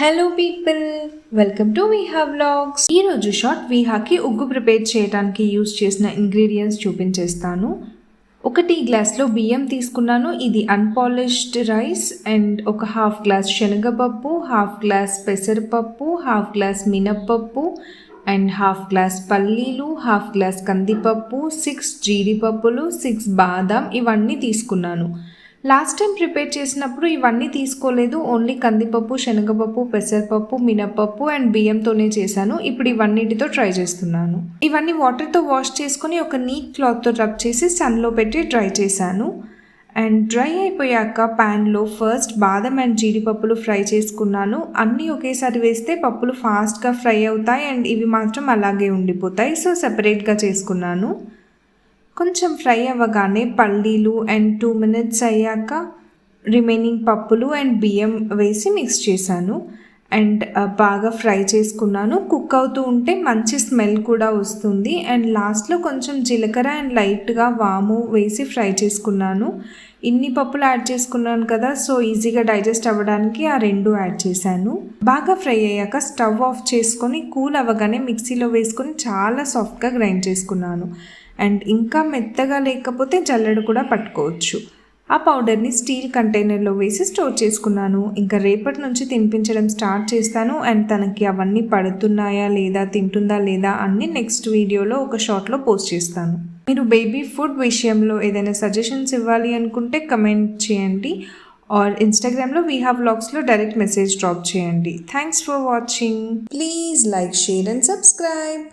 Hello people welcome to Viha vlogs ఈరోజు short విహాకి ఉగ్గు ప్రిపేర్ చేయడానికి యూస్ చేసిన ఇంగ్రీడియంట్స్ చూపించేస్తాను. ఒక టీ గ్లాస్లో బియ్యం తీసుకున్నాను. ఇది అన్పాలిష్డ్ రైస్ అండ్ ఒక హాఫ్ గ్లాస్ శనగపప్పు హాఫ్ గ్లాస్ పెసరపప్పు హాఫ్ గ్లాస్ మినప్పప్పు అండ్ హాఫ్ గ్లాస్ పల్లీలు హాఫ్ గ్లాస్ కందిపప్పు సిక్స్ జీడిపప్పులు సిక్స్ బాదం ఇవన్నీ తీసుకున్నాను. లాస్ట్ టైం ప్రిపేర్ చేసినప్పుడు ఇవన్నీ తీసుకోలేదు. ఓన్లీ కందిపప్పు శనగపప్పు పెసరపప్పు మినపప్పు అండ్ బియ్యంతోనే చేశాను. ఇప్పుడు ఇవన్నిటితో ట్రై చేస్తున్నాను. ఇవన్నీ వాటర్తో వాష్ చేసుకొని ఒక నీట్ క్లాత్తో రబ్ చేసి సన్లో పెట్టి డ్రై చేశాను. అండ్ డ్రై అయిపోయాక ప్యాన్లో ఫస్ట్ బాదం అండ్ జీడిపప్పులు ఫ్రై చేసుకున్నాను. అన్నీ ఒకేసారి వేస్తే పప్పులు ఫాస్ట్గా ఫ్రై అవుతాయి అండ్ ఇవి మాత్రం అలాగే ఉండిపోతాయి. సో సెపరేట్గా చేసుకున్నాను. కొంచెం ఫ్రై అవ్వగానే పల్లీలు అండ్ టూ మినిట్స్ అయ్యాక రిమైనింగ్ పప్పులు అండ్ బియ్యం వేసి మిక్స్ చేశాను. అండ్ బాగా ఫ్రై చేసుకున్నాను. కుక్ అవుతూ ఉంటే మంచి స్మెల్ కూడా వస్తుంది. అండ్ లాస్ట్లో కొంచెం జీలకర్ర అండ్ లైట్గా వాము వేసి ఫ్రై చేసుకున్నాను. ఇన్ని పప్పులు యాడ్ చేసుకున్నాను కదా సో ఈజీగా డైజెస్ట్ అవ్వడానికి ఆ రెండు యాడ్ చేశాను. బాగా ఫ్రై అయ్యాక స్టవ్ ఆఫ్ చేసుకొని కూల్ అవ్వగానే మిక్సీలో వేసుకొని చాలా సాఫ్ట్గా గ్రైండ్ చేసుకున్నాను. అండ్ ఇంకా మెత్తగా లేకపోతే జల్లెడ కూడా పట్టుకోవచ్చు. ఆ పౌడర్ని స్టీల్ కంటైనర్లో వేసి స్టోర్ చేసుకున్నాను. ఇంకా రేపటి నుంచి తినిపించడం స్టార్ట్ చేస్తాను. అండ్ తనకి అవన్నీ పడుతున్నాయా లేదా తింటుందా లేదా అన్ని నెక్స్ట్ వీడియోలో ఒక షార్ట్లో పోస్ట్ చేస్తాను. మీరు బేబీ ఫుడ్ విషయంలో ఏదైనా సజెషన్స్ ఇవ్వాలి అనుకుంటే కమెంట్ చేయండి. ఆర్ ఇన్స్టాగ్రామ్లో వీ హ్యావ్ బ్లాగ్స్లో డైరెక్ట్ మెసేజ్ డ్రాప్ చేయండి. Thanks for watching please like share and subscribe